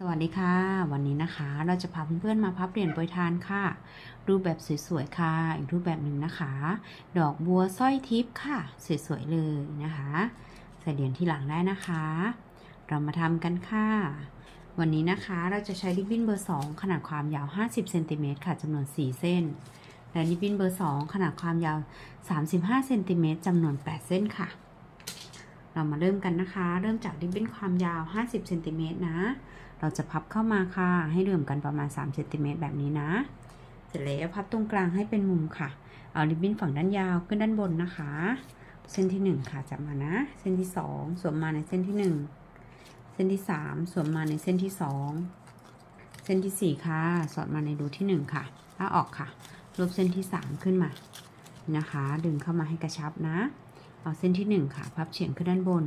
สวัสดีค่ะ วันนี้นะคะ เราจะพาเพื่อนๆมาพับเหรียญโปรยทานค่ะ รูปแบบสวยๆค่ะ อีกรูปแบบหนึ่งนะคะ ดอกบัวสร้อยทิพย์ค่ะ สวยๆเลยนะคะใส่เหรียญที่หลังได้นะคะ เรามาทำกันค่ะ วันนี้นะคะเราจะใช้ริบบิ้นเบอร์ 2 ขนาดความยาว 50เซนติเมตรค่ะจำนวน 4 เส้น และริบบิ้นเบอร์ 2 ขนาดความยาว 35เซนติเมตรจำนวน 8 เส้นค่ะ เรามาเริ่มกันนะคะ เริ่มจากริบบิ้นความยาว 50เซนติเมตรนะ เราจะพับเข้ามาค่ะ ให้เหลื่อมกันประมาณ3เซนติเมตรแบบนี้นะ เสร็จแล้วพับตรงกลางให้เป็นมุมค่ะ เอาริบบิ้นฝั่งด้านยาวขึ้นด้านบนนะคะ เส้นที่ 1 ค่ะจับมานะ เส้นที่ 2 สวมมาในเส้นที่ 1 เส้นที่ 3 สวมมาในเส้นที่ 2 เส้นที่ 4 ค่ะ สอดมาในรูที่ 1 ค่ะถ้าออกค่ะรวบเส้นที่ 3 ขึ้นมานะคะ ดึงเข้ามาให้กระชับนะ เอาเส้นที่ 1 ค่ะ พับเฉียงขึ้นด้านบน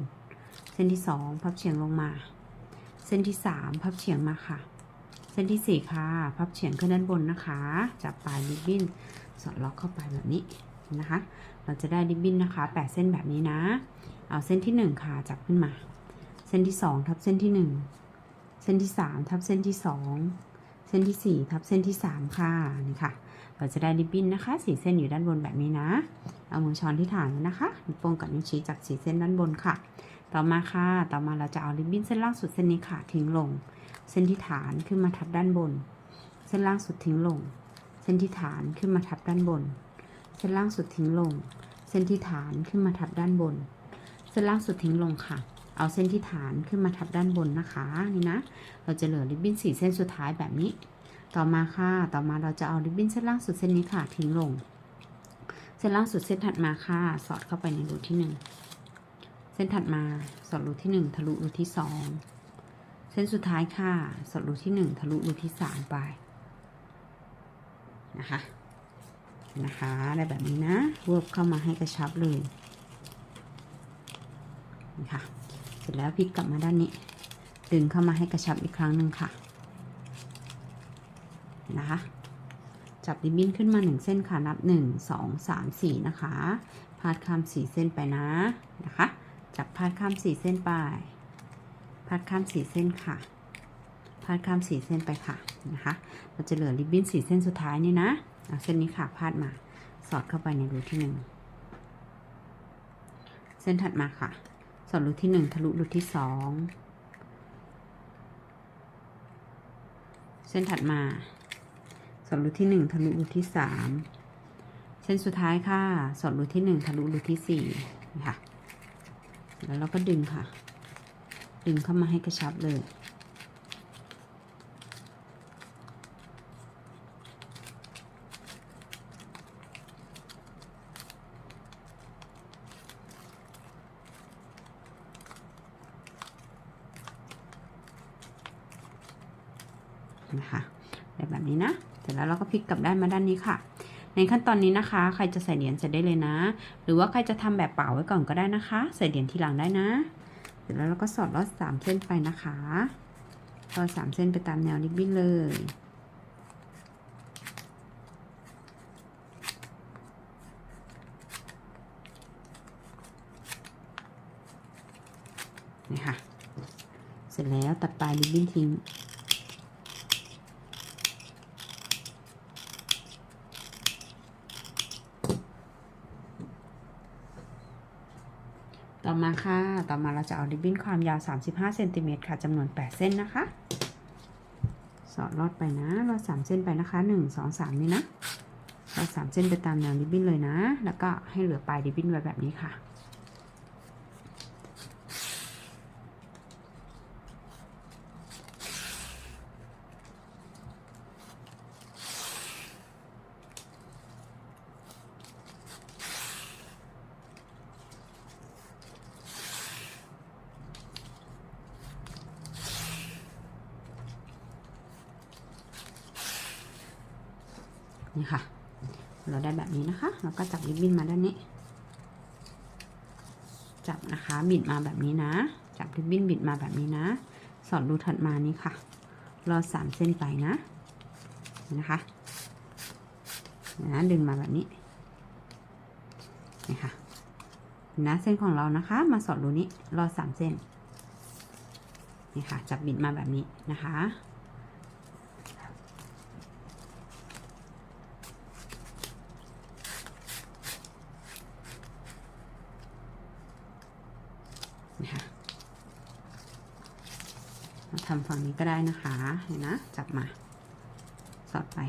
เส้นที่ 2 พับเฉียงลงมา ส้นที่3พับเฉียงมาค่ะ เส้นที่4ค่ะ พับเฉียงขึ้นด้านบนนะคะ จับปลายริบบิ้นสอดล็อกเข้าไปแบบนี้นะคะ เราจะได้ริบบิ้นนะคะ8เส้นแบบนี้นะ เอาเส้นที่1ค่ะจับขึ้นมา เส้นที่2ทับเส้นที่1เส้นที่3ทับเส้นที่2เส้นที่4ทับเส้นที่3ค่ะนี่ค่ะ เราจะได้ริบบิ้นนะคะสีเส้นอยู่ด้านบนแบบนี้นะ เอามือช้อนที่ฐานนะคะนิ้วโป้งกับนิ้วชี้จากสีเส้นด้านบนค่ะ ต่อมาค่ะ ต่อมาเราจะเอาริบบิ้นเส้นล่างสุดเส้นนี้ค่ะ ทิ้งลง เส้นที่ฐานขึ้นมาทับด้านบน เส้นล่างสุดทิ้งลง เส้นที่ฐานขึ้นมาทับด้านบน เส้นล่างสุดทิ้งลง เส้นที่ฐานขึ้นมาทับด้านบน เส้นล่างสุดทิ้งลงค่ะ เอาเส้นที่ฐานขึ้นมาทับด้านบนนะคะ นี่นะ เราจะเหลือริบบิ้นสี่เส้นสุดท้ายแบบนี้ ต่อมาค่ะ ต่อมาเราจะเอาริบบิ้นเส้นล่างสุดเส้นนี้ค่ะ ทิ้งลง เส้นล่างสุดเส้นถัดมาค่ะ สอดเข้าไปในรูที่หนึ่ง ส้นถัดมาสอดรูที่หนึ่งทะลุรูที่สองเส้นสุดท้ายค่ะสอดรูที่หนึ่งทะลุรูที่สามไปนะคะนะคะได้แบบนี้นะรวบเข้ามาให้กระชับเลยนี่ค่ะเสร็จแล้วพลิกกลับมาด้านนี้ ดึงเข้ามาให้กระชับอีกครั้งหนึ่งค่ะนะคะจับริบบิ้นขึ้นมาหนึ่งเส้นค่ะ นับหนึ่งสองสามสี่นะคะ พาดข้ามสี่เส้นไปนะ นะคะ จับพาดข้ามสี่เส้นไปพาดข้ามสี่เส้นค่ะพาดข้ามสี่เส้นไปค่ะนะคะเราจะเหลือริบบิ้นสี่เส้นสุดท้ายนี่นะเอาเส้นนี้ค่ะพาดมาสอดเข้าไปในรูที่หนึ่งเส้นถัดมาค่ะ สอดรูที่หนึ่งทะลุรูที่สองเส้นถัดมา สอดรูที่หนึ่งทะลุรูที่สามเส้นสุดท้ายค่ะ สอดรูที่หนึ่งทะลุรูที่สี่นี่ค่ะ แล้วเราก็ดึงค่ะ ดึงเข้ามาให้กระชับเลย นะคะแบบนี้นะ เสร็จแล้วเราก็พลิกกลับด้านมาด้านนี้ค่ะ ในขั้นตอนนี้นะคะ ใครจะใส่เหรียญใส่ได้เลยนะ หรือว่าใครจะทำแบบเปล่าไว้ก่อนก็ได้นะคะ ใส่เหรียญทีหลังได้นะ เสร็จแล้วเราก็สอดลอดสามเส้นไปนะคะลอดสามเส้นไปตามแนวริบบิ้นเลยนี่ค่ะ เสร็จแล้วตัดปลายริบบิ้นทิ้ง มาค่ะ ต่อมาเราจะเอาริบบิ้นความยาว 35เซนติเมตรค่ะจำนวน 8 เส้นนะคะ สอดลอดไปนะลอด3เส้นไปนะคะ 1 2 3 นี่นะลอด3เส้นไปตามแนวริบบิ้นเลยนะ แล้วก็ให้เหลือปลายริบบิ้นไว้แบบนี้ค่ะ นี่ค่ะ เราได้แบบนี้นะคะแล้วก็จับริบบิ้นมาด้านนี้ จับนะคะ บิดมาแบบนี้นะ จับริบบิ้นบิดมาแบบนี้นะ สอดรูถัดมานี้ค่ะ รอสามเส้นไปนะ นะคะนะดึงมาแบบนี้ นี่ค่ะ นะเส้นของเรานะคะ มาสอดรูนี้ รอสามเส้น นี่ค่ะ จับบิดมาแบบนี้นะคะ นะคะทำฝั่งนี้ก็ได้นะคะเห็นนะ จับมา สอดไป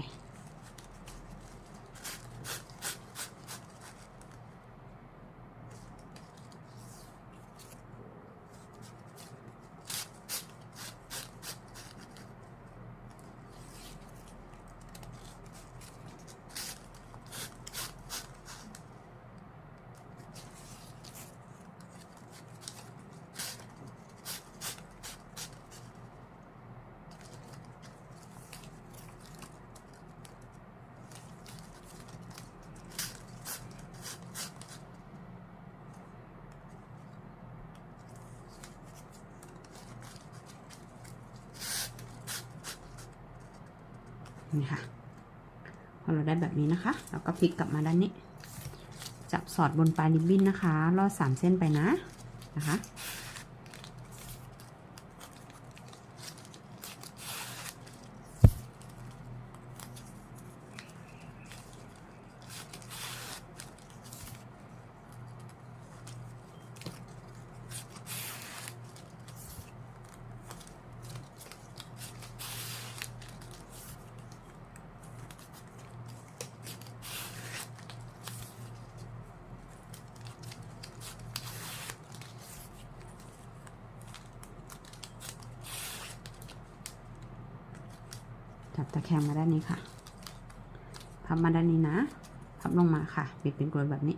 นี่ค่ะพอเราได้แบบนี้นะคะเราก็พลิกกลับมาด้านนี้ จับสอดบนปลายริบบิ้นนะคะลอดสามเส้นไปนะนะคะ บตะแคงมาด้านนี้ค่ะ พับมาด้านนี้นะ พับลงมาค่ะ บิดเป็นกลวยแบบนี้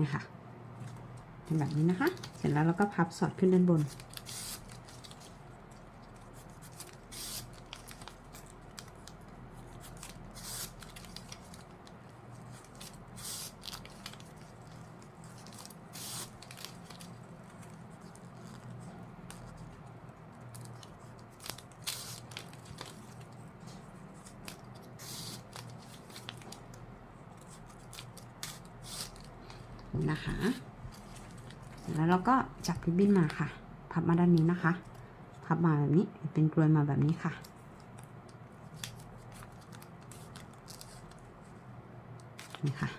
นี่ค่ะเป็นแบบนี้นะคะ เสร็จแล้วเราก็พับสอดขึ้นด้านบน นะคะเสร็จแล้วเราก็จับริบบิ้นมาค่ะ พับมาด้านนี้นะคะ พับมาแบบนี้เป็นกลวยมาแบบนี้ค่ะ นี่ค่ะ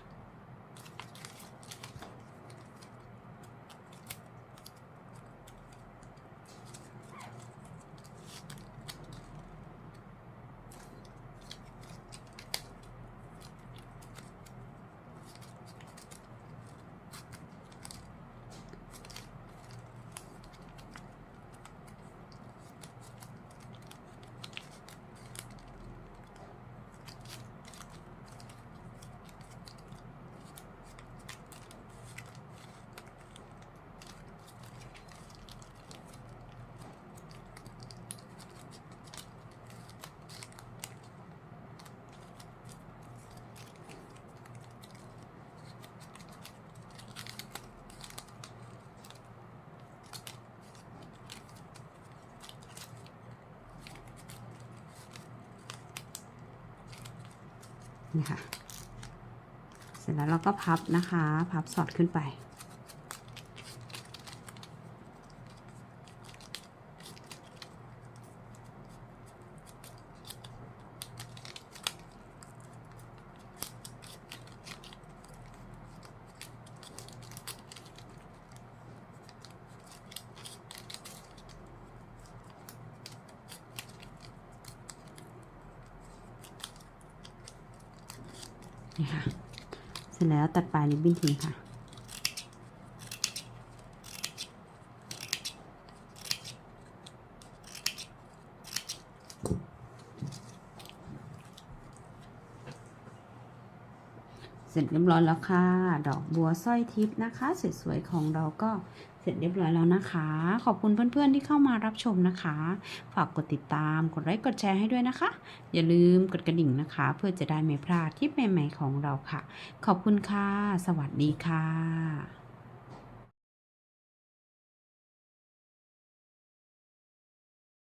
นี่ค่ะเสร็จแล้วเราก็พับนะคะ พับสอดขึ้นไป นี่ค่ะ เสร็จแล้วตัดปลายริบบิ้นทิ้งค่ะ เสร็จเรียบร้อยแล้วค่ะ ดอกบัวสร้อยทิพย์นะคะ สวยๆของเราก็ เสร็จเรียบร้อยแล้วนะคะ ขอบคุณเพื่อนๆที่เข้ามารับชมนะคะ ฝากกดติดตาม กดไลค์กดแชร์ให้ด้วยนะคะ อย่าลืมกดกระดิ่งนะคะ เพื่อจะได้ไม่พลาดคลิปใหม่ๆของเราค่ะ ขอบคุณค่ะ สวัสดีค่ะ